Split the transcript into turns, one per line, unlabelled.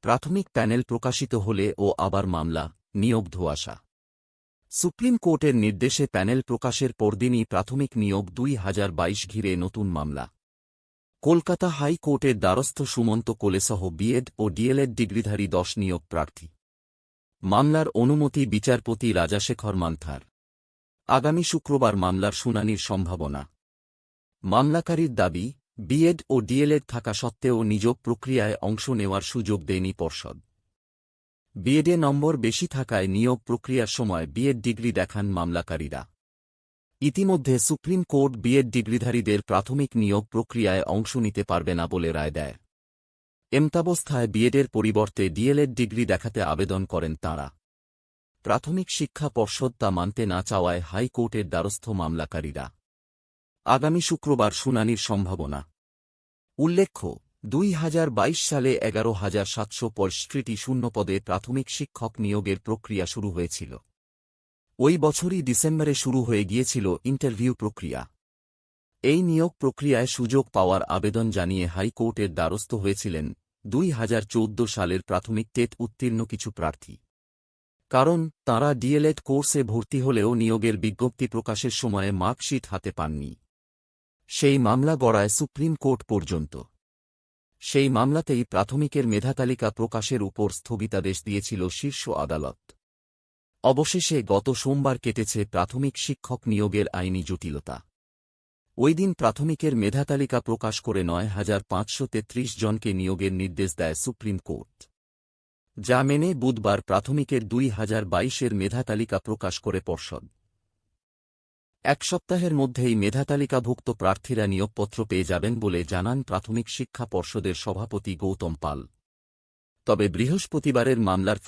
প্রাথমিক প্যানেল প্রকাশিত হলে ও আবার মামলা, নিয়োগ ধোয়াশা। সুপ্রিম কোর্টের নির্দেশে প্যানেল প্রকাশের পরদিনই প্রাথমিক নিয়োগ দুই হাজার বাইশ ঘিরে নতুন মামলা। কলকাতা হাইকোর্টের দ্বারস্থ সুমন্ত কোলেসহ বিএড ও ডিএলএড ডিগ্রিধারী দশ নিয়োগ প্রার্থী। মামলার অনুমতি বিচারপতি রাজাশেখর মান্থার। আগামী শুক্রবার মামলার শুনানির সম্ভাবনা। মামলাকারীর দাবি বিএড ও ডিএলএড থাকা সত্ত্বেও নিযোগ প্রক্রিয়ায় অংশ নেওয়ার সুযোগ দেয়নি পর্ষদ। বিএডে নম্বর বেশি থাকায় নিয়োগ প্রক্রিয়ার সময় বিএড ডিগ্রি দেখান মামলাকারীরা। ইতিমধ্যে সুপ্রিম কোর্ট বিএড ডিগ্রিধারীদের প্রাথমিক নিয়োগ প্রক্রিয়ায় অংশ নিতে পারবে না বলে রায় দেয়। এমতাবস্থায় বিএডের পরিবর্তে ডিএলএড ডিগ্রি দেখাতে আবেদন করেন তাঁরা। প্রাথমিক শিক্ষা পর্ষদ তা মানতে না চাওয়ায় হাইকোর্টের দ্বারস্থ মামলাকারীরা। আগামী শুক্রবার শুনানির সম্ভাবনা। উল্লেখ্য, দুই হাজার বাইশ সালে এগারো হাজার সাতশো পঁয়ষট্রিটি শূন্যপদে প্রাথমিক শিক্ষক নিয়োগের প্রক্রিয়া শুরু হয়েছিল। ওই বছরই ডিসেম্বরে শুরু হয়ে গিয়েছিল ইন্টারভিউ প্রক্রিয়া। এই নিয়োগ প্রক্রিয়ায় সুযোগ পাওয়ার আবেদন জানিয়ে হাইকোর্টের দ্বারস্থ হয়েছিলেন দুই হাজার চৌদ্দ সালের প্রাথমিক টেট উত্তীর্ণ কিছু প্রার্থী। কারণ, তাঁরা ডিএলএড কোর্সে ভর্তি হলেও নিয়োগের বিজ্ঞপ্তি প্রকাশের সময়ে মার্কশিট হাতে পাননি। সেই মামলা গড়ায় সুপ্রিম কোর্ট পর্যন্ত। সেই মামলাতেই প্রাথমিকের মেধাতালিকা প্রকাশের উপর স্থগিতাদেশ দিয়েছিল শীর্ষ আদালত। অবশেষে গত সোমবার কেটেছে প্রাথমিক শিক্ষক নিয়োগের আইনি জটিলতা। ওই দিন প্রাথমিকের মেধাতালিকা প্রকাশ করে নয় হাজার পাঁচশো তেত্রিশ জনকে নিয়োগের নির্দেশ দেয় সুপ্রিম কোর্ট। যা মেনে বুধবার প্রাথমিকের দুই হাজার বাইশের মেধাতালিকা প্রকাশ করে পর্ষদ। এক সপ্তাহের মধ্যেই মেধাতালিকাভুক্ত প্রার্থীরা নিয়োগপত্র পেয়ে যাবেন বলে জানান প্রাথমিক শিক্ষা পর্ষদের সভাপতি গৌতম পাল। তবে বৃহস্পতিবারের মামলার